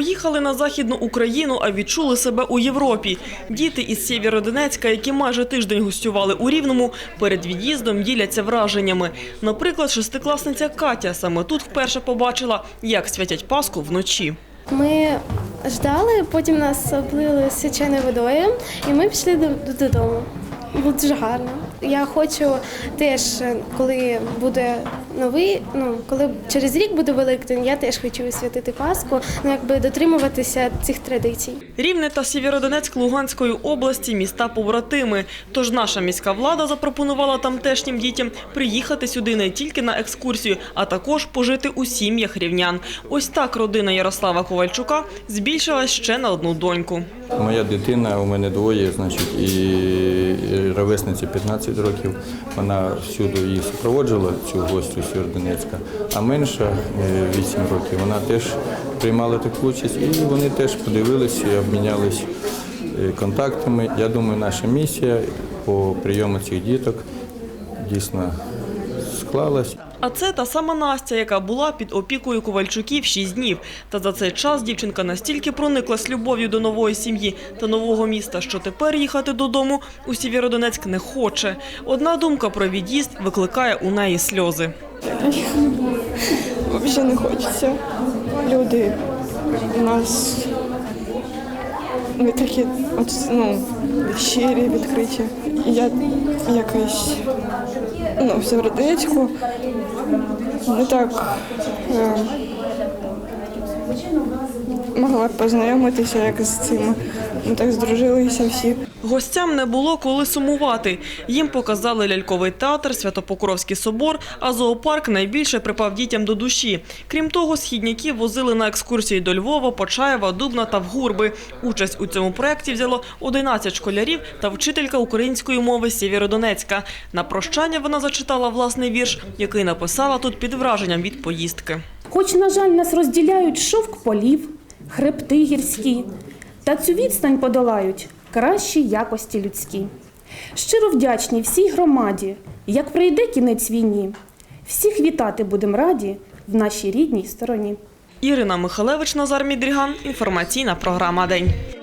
Поїхали на західну Україну, а відчули себе у Європі. Діти із Сєвєродонецька, які майже тиждень гостювали у Рівному, перед від'їздом діляться враженнями. Наприклад, шестикласниця Катя саме тут вперше побачила, як святять Пасху вночі. Ми ждали, потім нас облили свяченою водою, і ми пішли до- додому. Було дуже гарно. Я хочу теж, коли буде новий, ну коли через рік буде Великдень, я теж хочу святити Пасху, ну якби дотримуватися цих традицій. Рівне та Сєвєродонецьк Луганської області – міста побратими. Тож наша міська влада запропонувала тамтешнім дітям приїхати сюди не тільки на екскурсію, а також пожити у сім'ях рівнян. Ось так родина Ярослава Ковальчука збільшилась ще на одну доньку. Моя дитина, у мене двоє, значить, і ровесниці 15 років. Вона всюди її супроводжувала, цю гостю Сєвєродонецька, а менша е, 8 років, вона теж приймала таку участь, і вони теж подивилися і обмінялись е, контактами. Я думаю, наша місія по прийому цих діток дійсно склалась. А це та сама Настя, яка була під опікою Ковальчуків 6 днів. Та за цей час дівчинка настільки прониклась любов'ю до нової сім'ї та нового міста, що тепер їхати додому у Сєвєродонецьк не хоче. Одна думка про від'їзд викликає у неї сльози. Взагалі не хочеться. Люди у нас ви такі от, ну, щирі, відкриті. Я якось ну, в Сєвєродонецьку не так е, могла познайомитися, як з цими. Ми так здружилися всі. Гостям не було коли сумувати. Їм показали ляльковий театр, Святопокровський собор, а зоопарк найбільше припав дітям до душі. Крім того, східняки возили на екскурсії до Львова, Почаєва, Дубна та Вгурби. Участь у цьому проєкті взяло 11 школярів та вчителька української мови Сєвєродонецька. На прощання вона зачитала власний вірш, який написала тут під враженням від поїздки. Хоч, на жаль, нас розділяють шовк полів, хребти гірські, та цю відстань подолають кращі якості людські. Щиро вдячні всій громаді, як прийде кінець війні, всіх вітати будемо раді в нашій рідній стороні. Ірина Михалевич, Назар Мідріган. Інформаційна програма «День».